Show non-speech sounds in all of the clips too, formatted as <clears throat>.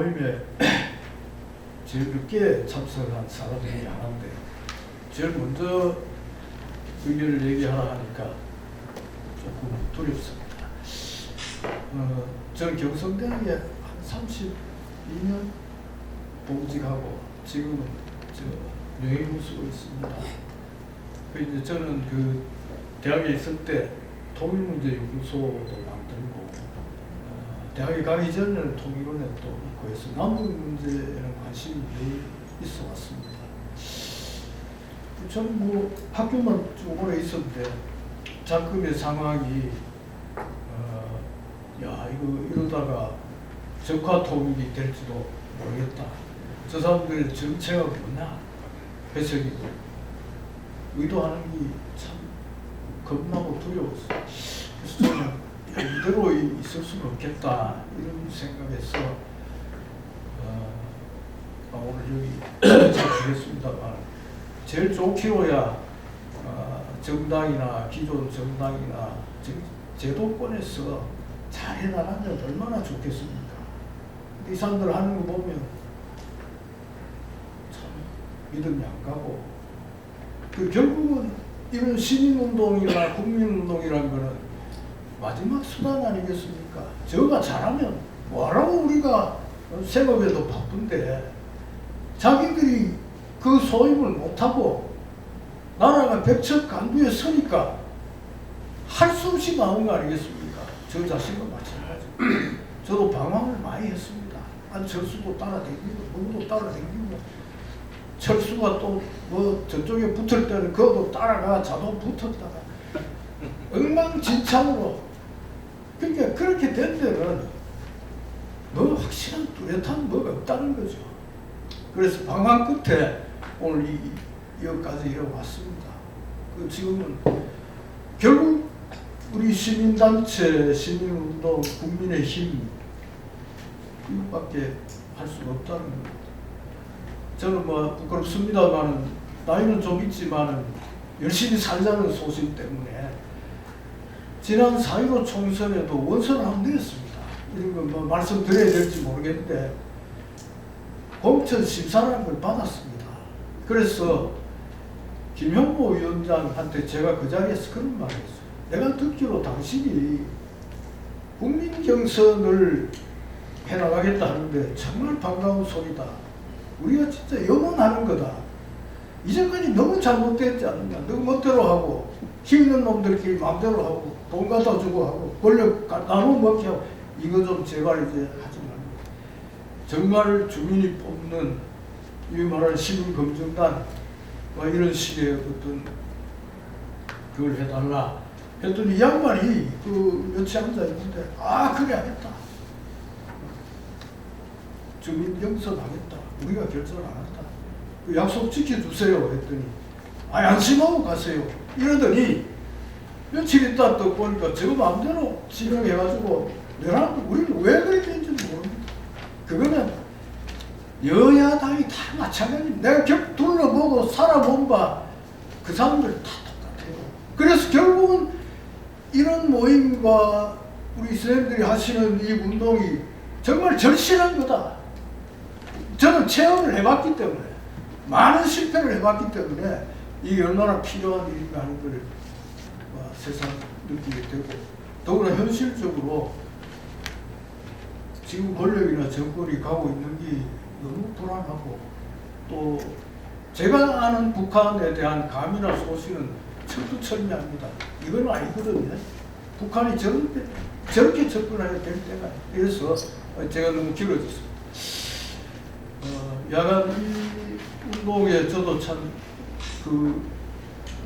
모임에 제일 늦게 참석한 사람 중에 하나인데 제일 먼저 의견을 얘기하라 하니까 조금 두렵습니다. 어, 저는 경성대학에 한 32년 보직하고 지금은 저 명예무 쓰고 있습니다. 그 이제 저는 그 대학에 있을 때 통일문제 연구소도 만들고 어, 대학에 가기 전에는 통일원에 또 있고 해서 남북 문제에는 관심이 늘 있어 왔습니다. 저는 뭐 학교만 좀 오래 있었는데 자금의 상황이 어, 야 이거 이러다가 적화 통일이 될지도 모르겠다. 저 사람들의 정체가 뭐냐 해석이고 의도하는 게 참 겁나고 두려웠어. 그래서 저는 이- 있을 수는 없겠다 이런 생각에서 어, 아, 오늘 여기 참석했습니다만 제일 좋기로야 어, 정당이나 기존 정당이나 정- 제도권에서 잘 해나가면 얼마나 좋겠습니까? 이 사람들 하는 거 보면 참 믿음이 안 가고 그 결국은 이런 시민운동이나 국민운동이라는 거는 마지막 수단 아니겠습니까? 저가 잘하면 뭐하라고 우리가 생업에도 바쁜데 자기들이 그 소임을 못하고 나라가 백척 간두에 서니까 할 수 없이 나온 거 아니겠습니까? 저 자신도 마찬가지. <clears throat> 저도 방황을 많이 했습니다. 한 철수도 따라다니고 누구도 따라다니고 철수가 또 뭐 저쪽에 붙을 때는 그것도 따라가 자동 붙었다가 <laughs> 엉망진창으로 그러니까 그렇게 된 데는 뭐 확실한 뚜렷한 뭐가 없다는 거죠. 그래서 방황 끝에 오늘 이, 여기까지 이어 왔습니다. 그 지금은 결국 우리 시민단체, 시민운동, 국민의힘 이것밖에 할 수가 없다는 겁니다. 저는 뭐 부끄럽습니다만은 나이는 좀 있지만은 열심히 살자는 소신 때문에 지난 4.15 총선에도 원서를 한번 내었습니다. 이런 거뭐 말씀드려야 될지 모르겠는데 공천 심사라는 걸 받았습니다. 그래서 김형보 위원장한테 제가 그 자리에서 그런 말을 했어요. 내가 듣기로 당신이 국민 경선을 해나가겠다 하는데 정말 반가운 소리다. 우리가 진짜 염원하는 거다. 이전까지 너무 잘못됐지 않느냐. 너무 멋대로 하고 힘 있는 놈들끼리 마음대로 하고 돈 갖다 주고 하고 권력 가- 나눠 먹게 하고 이거 좀 제발 이제 하지 말고. 정말 주민이 뽑는 이 말하는 시민검증단 뭐 이런 식의 어떤 그걸 해달라 했더니 이 양반이 그 며칠 앉아 있는데 아 그래 하겠다. 주민 영선 하겠다. 우리가 결정을 안 한다 그 약속 지켜주세요 했더니 아 안심하고 가세요 이러더니 며칠 있다 또 보니까 저거 마음대로 진행해가지고 내가 우리는 왜 그렇게 했는지 모릅니다 그거는 여야당이 다 마찬가지입니다. 내가 겨, 둘러보고 살아본 바 그 사람들 다 똑같아요. 그래서 결국은 이런 모임과 우리 선생님들이 하시는 이 운동이 정말 절실한 거다. 저는 체험을 해봤기 때문에 많은 실패를 해봤기 때문에 이게 얼마나 필요한 일인가 하는 걸 어, 세상 느끼게 되고 더구나 현실적으로 지금 권력이나 정권이 가고 있는 게 너무 불안하고 또 제가 아는 북한에 대한 감이나 소신은 철두철미합니다. 이건 아니거든요. 북한이 저렇게, 저렇게 접근해야 될 때가 그래서 제가 너무 길어졌습니다. 어, 야간 이 운동에 저도 참그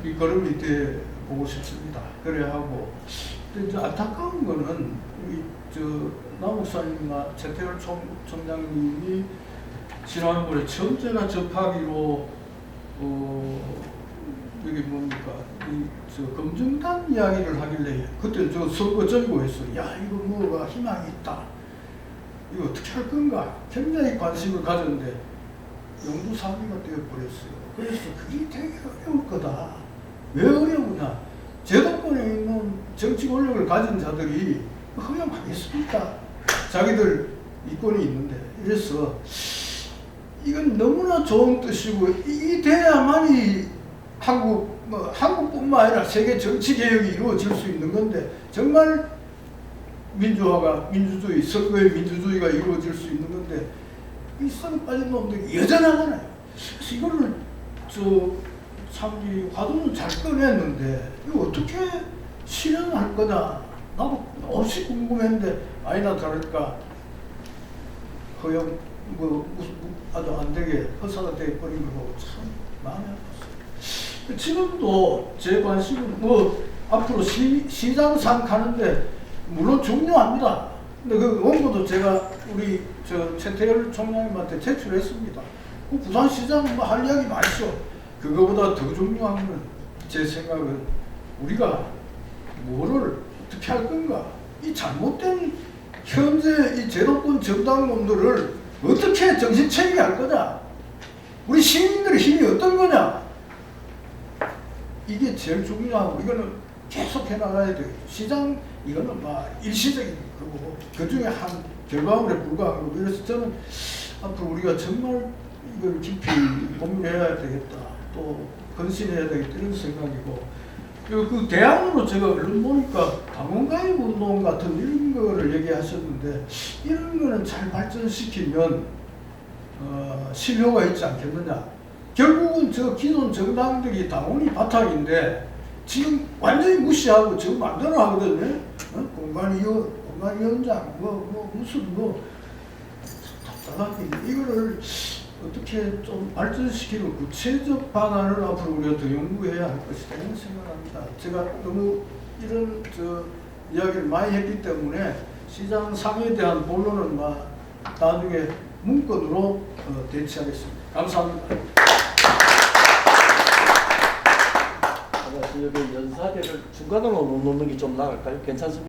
밑거름이 돼 보고 싶습니다. 그래 하고 근데 안타까운 거는 우리 저 남욱사님이나 최태열 총, 총장님이 지난번에 처음 제가 접하기로 어 이게 뭡니까 이저 검증단 이야기를 하길래 그때 저 선거 전고 했어요. 야 이거 뭐가 희망이 있다. 이거 어떻게 할 건가 굉장히 관심을 가졌는데 영두사미가 되어버렸어요. 그래서 그게 되게 어려울 거다. 왜 어려우냐? 제도권에 있는 정치 권력을 가진 자들이 허용하겠습니까? 자기들 이권이 있는데 이래서 이건 너무나 좋은 뜻이고 이 돼야만이 한국 뭐 한국뿐만 아니라 세계 정치 개혁이 이루어질 수 있는 건데 정말 민주화가 민주주의 선거의 민주주의가 이루어질 수 있는 건데 이썩 빠진 놈들이 여전하잖아요. 그래서 이거를 저참이 화두는 잘 꺼냈는데 이거 어떻게 실현할 거냐 나도 없이 궁금했는데 아니나 다를까 허영 뭐 무슨 아주 안 되게 허사가 돼 버린 거고 참 마음이 아팠어요. 지금도 제 관심은 뭐 앞으로 시, 시장상 가는데 물론 중요합니다. 근데 그 원고도 제가 우리 저 최태열 총장님한테 제출했습니다. 그 부산시장 뭐할 이야기 많죠. 그거보다 더 중요한 건 제 생각은 우리가 뭐를 어떻게 할 건가? 이 잘못된 현재 이 제도권 정당놈들을 어떻게 정신 차리게 할 거냐? 우리 시민들의 힘이 어떤 거냐? 이게 제일 중요하고 이거는 계속 해나가야 돼요. 시장 이거는 막 일시적인 거고 그 중에 한 결과물에 불과한 거고 그래서 저는 앞으로 우리가 정말 이걸 깊이 고민해야 되겠다. 또 건신해야 되겠다 이런 생각이고 그리고 그 대안으로 제가 언론 보니까 당원가입 운동 같은 이런 거를 얘기하셨는데 이런 거는 잘 발전시키면 어, 실효가 있지 않겠느냐. 결국은 저 기존 정당들이 당원이 바탕인데 지금 완전히 무시하고 지금 만들어 하거든요. 어? 공간위원, 공간위원장, 뭐, 뭐, 무슨 뭐, 답답하게 이거를 어떻게 좀 발전시키는 구체적 방안을 앞으로 우리가 더 연구해야 할 것이다 이런 생각합니다. 제가 너무 이런 저 이야기를 많이 했기 때문에 시장 상에 대한 본론은 막 나중에 문건으로 어, 대체하겠습니다. 감사합니다. 아마 여기 연사대를 중간으로 놓는 게 좀 나을까요? 괜찮습니까?